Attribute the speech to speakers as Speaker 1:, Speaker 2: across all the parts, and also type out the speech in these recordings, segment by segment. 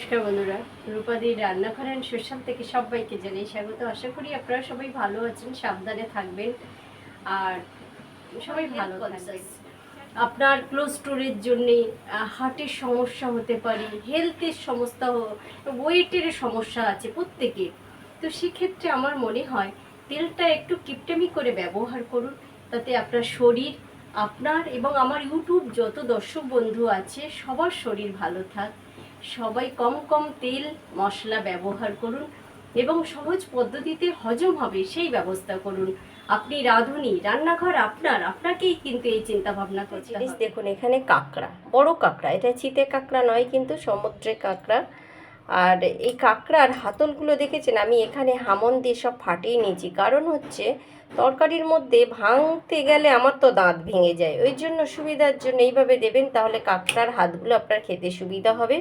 Speaker 1: নমস্কার বন্ধুরা। রূপাদির রান্নাঘর অ্যান্ড সোশ্যাল থেকে সবাইকে জানাই স্বাগত। আশা করি আপনারা সবাই ভালো আছেন সাবধানে থাকবেন আর সবাই ভালো থাকবেন। আপনার ক্লোজ স্টোরের জন্যে হার্টের সমস্যা হতে পারে হেলথের সমস্যা ওয়েটের সমস্যা আছে প্রত্যেকে। তো সেক্ষেত্রে আমার মনে হয় তেলটা একটু কিপটেমি করে ব্যবহার করুন তাতে আপনার শরীর আপনার এবং আমার ইউটিউব যত দর্শক বন্ধু আছে সবার শরীর ভালো থাক। সবাই কম কম তেল মশলা ব্যবহার করুন এবং সহজ পদ্ধতিতে হজম হবে সেই ব্যবস্থা করুন। আপনি রাঁধুনি রান্নাঘর আপনার আপনাকেই কিন্তু এই চিন্তা ভাবনা করতে
Speaker 2: দেখুন এখানে কাঁকড়া বড় কাঁকড়া এটা চিতে কাঁকড়া নয় কিন্তু সমুদ্রে কাঁকড়া। আর এই কাঁকড়ার হাতলগুলো দেখেছেন? আমি এখানে হামন দিয়ে সব ফাটিয়ে নিয়েছি। কারণ হচ্ছে তরকারির মধ্যে ভাঙতে গেলে আমার তো দাঁত ভেঙে যায়। ওই জন্য সুবিধার জন্য এইভাবে দেবেন, তাহলে কাঁকড়ার হাতগুলো আপনার খেতে সুবিধা হবে।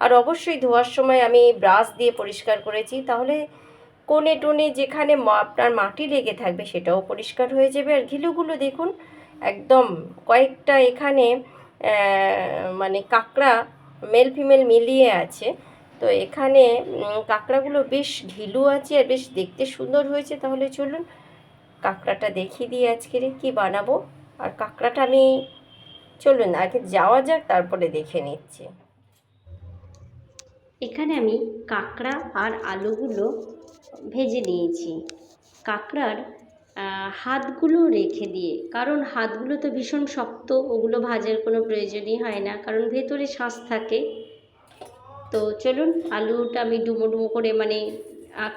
Speaker 2: আর অবশ্যই ধোয়ার সময় আমি ব্রাশ দিয়ে পরিষ্কার করেছি। তাহলে কোণে টোনে যেখানে আপনার মাটি লেগে থাকবে সেটাও পরিষ্কার হয়ে যাবে। আর ঘিলুগুলো দেখুন, একদম কয়েকটা এখানে মানে কাঁকড়া, মেল ফিমেল মিলিয়ে আছে। তো এখানে কাঁকড়াগুলো বেশ ঢিলু আছে আর বেশ দেখতে সুন্দর হয়েছে। তাহলে চলুন কাঁকড়াটা দেখিয়ে দিই আজকের কি বানাবো। আর কাঁকড়াটা আমি, চলুন আগে যাওয়া যাক, তারপরে দেখে নিচ্ছি।
Speaker 3: এখানে আমি কাঁকড়া আর আলুগুলো ভেজে নিয়েছি। কাঁকড়ার হাতগুলো রেখে দিয়ে, কারণ হাতগুলো তো ভীষণ শক্ত, ওগুলো ভাজার কোনো প্রয়োজনই হয় না, কারণ ভেতরে শ্বাস থাকে। তো চলুন আলুটা আমি ডুমো ডুমো করে মানে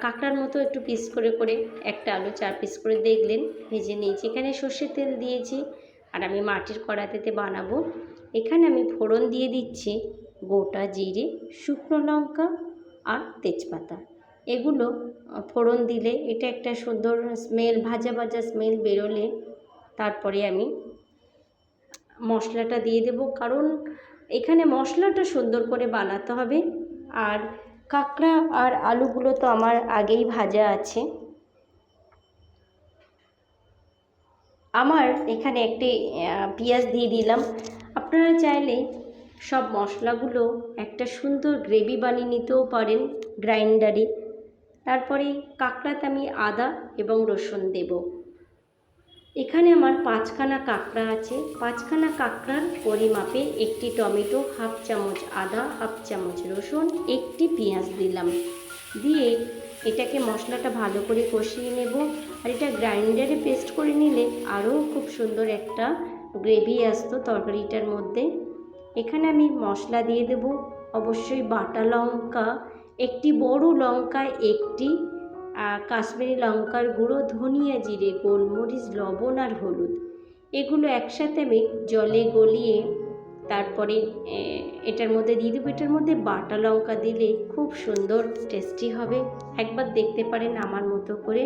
Speaker 3: কাঁকড়ার মতো একটু পিস করে করে একটা আলু চার পিস করে দেখলেন, ভেজে নিয়েছি। এখানে সর্ষের তেল দিয়েছি আর আমি মাটির কড়াতেতে বানাবো। এখানে আমি ফোড়ন দিয়ে দিচ্ছি গোটা জিরে, শুকনো লঙ্কা আর তেজপাতা। এগুলো ফোড়ন দিলে এটা একটা সুন্দর স্মেল ভাজা ভাজা স্মেল বেরোলে। তারপরে আমি মশলাটা দিয়ে দেব। কারণ এখানে মশলাটা সুন্দর করে বানাতে হবে। আর কাঁকড়া আর আলুগুলো তো আমার আগেই ভাজা আছে। আমার এখানে একটি পেঁয়াজ দিয়ে দিলাম। আপনারা চাইলে সব মশলাগুলো একটা সুন্দর গ্রেভি বানিয়ে নিতেও পারেন গ্রাইন্ডারে। তারপরে কাঁকড়াতে আমি আদা এবং রসুন দেব। এখানে আমার পাঁচখানা কাঁকড়া আছে। পাঁচখানা কাঁকড়ার পরিমাপে একটি টমেটো, হাফ চামচ আদা, হাফ চামচ রসুন, একটি পেঁয়াজ দিলাম। দিয়ে এটাকে মশলাটা ভালো করে কষিয়ে নেব। আর এটা গ্রাইন্ডারে পেস্ট করে নিলে আরও খুব সুন্দর একটা গ্রেভি আসতো তরকারিটার মধ্যে। এখানে আমি মশলা দিয়ে দেব। অবশ্যই বাটা লঙ্কা, একটি বড় লঙ্কা, একটি কাশ্মীরি লঙ্কার গুঁড়ো, ধনিয়া জিরে, গোলমরিচ, লবণ আর হলুদ। এগুলো একসাথে আমি জলে গলিয়ে তারপরে এটার মধ্যে দিয়ে দেবো। এটার মধ্যে বাটা লঙ্কা দিলে খুব সুন্দর টেস্টি হবে। একবার দেখতে পারেন আমার মতো করে।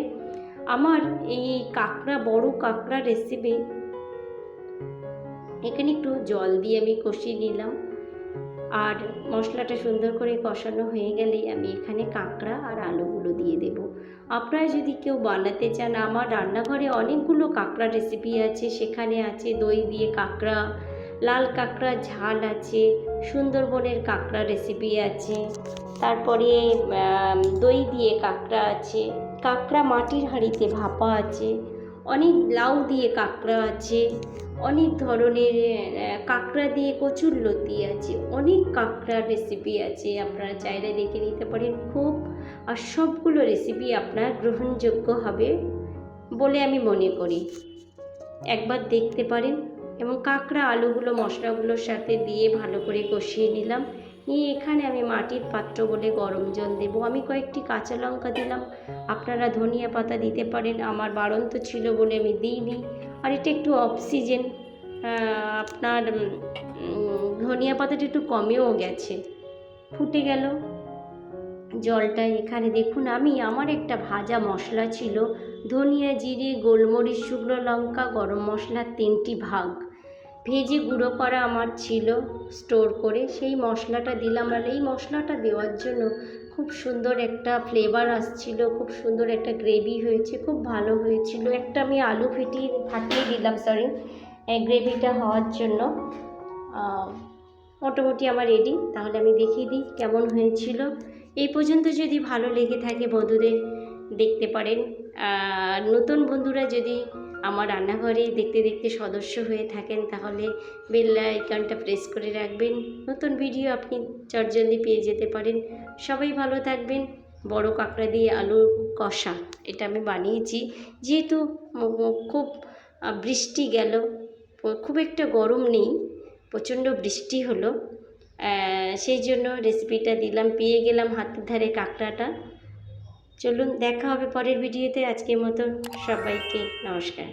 Speaker 3: আমার এই কাঁকড়া, বড় কাঁকড়া রেসিপি এখানে একটু জল দিয়ে আমি কষিয়ে নিলাম। আর মশলাটা সুন্দর করে কষানো হয়ে গেলেই আমি এখানে কাঁকড়া আর আলুগুলো দিয়ে দেব। আপনারা যদি কেউ বানাতে চান, আমার রান্নাঘরে অনেকগুলো কাঁকড়া রেসিপি আছে। সেখানে আছে দই দিয়ে কাঁকড়া, লাল কাঁকড়া, ঝাল আছে, সুন্দরবনের কাঁকড়া রেসিপি আছে। তারপরে দই দিয়ে কাঁকড়া আছে, কাঁকড়া মাটির হাঁড়িতে ভাপা আছে, অনেক লাউ দিয়ে কাঁকড়া আছে। অনেক ধরনের কাঁকড়া দিয়ে কচুর লতি আছে, অনেক কাঁকড়ার রেসিপি আছে, আপনারা চাইলে দেখে নিতে পারেন খুব, আর সবগুলো রেসিপি আপনার গ্রহণযোগ্য হবে বলে আমি মনে করি। একবার দেখতে পারেন এবং কাঁকড়া, আলুগুলো, মশলাগুলোর সাথে দিয়ে ভালো করে কষিয়ে নিলাম। নিয়ে এখানে আমি মাটির পাত্র বলে গরম জল দেবো। আমি কয়েকটি কাঁচা লঙ্কা দিলাম। আপনারা ধনিয়া পাতা দিতে পারেন। আমার বাড়ন্ত ছিল বলে আমি দিইনি। আর এটা একটু অক্সিজেন আপনার ধনিয়া পাতাটা একটু কমেও গেছে। ফুটে গেল। জলটা এখানে দেখুন, আমি, আমার একটা ভাজা মশলা ছিল, ধনিয়া, জিরে, গোলমরিচ, শুকনো লঙ্কা, গরম মশলার তিনটি ভাগ। ভেজে গুঁড়ো করা আমার ছিল, স্টোর করে। সেই মশলাটা দিলাম আর এই মশলাটা দেওয়ার জন্য খুব সুন্দর একটা ফ্লেভার আসছিল, খুব সুন্দর একটা গ্রেভি হয়েছে, খুব ভালো হয়েছিল। একটা আমি আলু ফেটিয়ে ফাটিয়ে দিলাম সরি গ্রেভিটা হওয়ার জন্য। মোটামুটি আমার রেডি তাহলে আমি দেখিয়ে দিই কেমন হয়েছিল। এই পর্যন্ত যদি ভালো লেগে থাকে বন্ধুদের, দেখতে পারেন। নতুন বন্ধুরা যদি আমার রান্নাঘরে দেখতে দেখতে সদস্য হয়ে থাকেন, তাহলে বেল আইকনটা প্রেস করে রাখবেন। নতুন ভিডিও আপনি চটজলদি পেয়ে যেতে পারেন। সবাই ভালো থাকবেন। বড় কাঁকড়া দিয়ে আলু কষা, এটা আমি বানিয়েছি। যেহেতু খুব বৃষ্টি গেল খুব একটা গরম নেই, প্রচণ্ড বৃষ্টি হলো। সেই জন্য রেসিপিটা দিলাম, পেয়ে গেলাম হাতের ধারে কাঁকড়াটা। চলুন দেখা হবে পরের ভিডিওতে। আজকের মতো সবাইকে নমস্কার।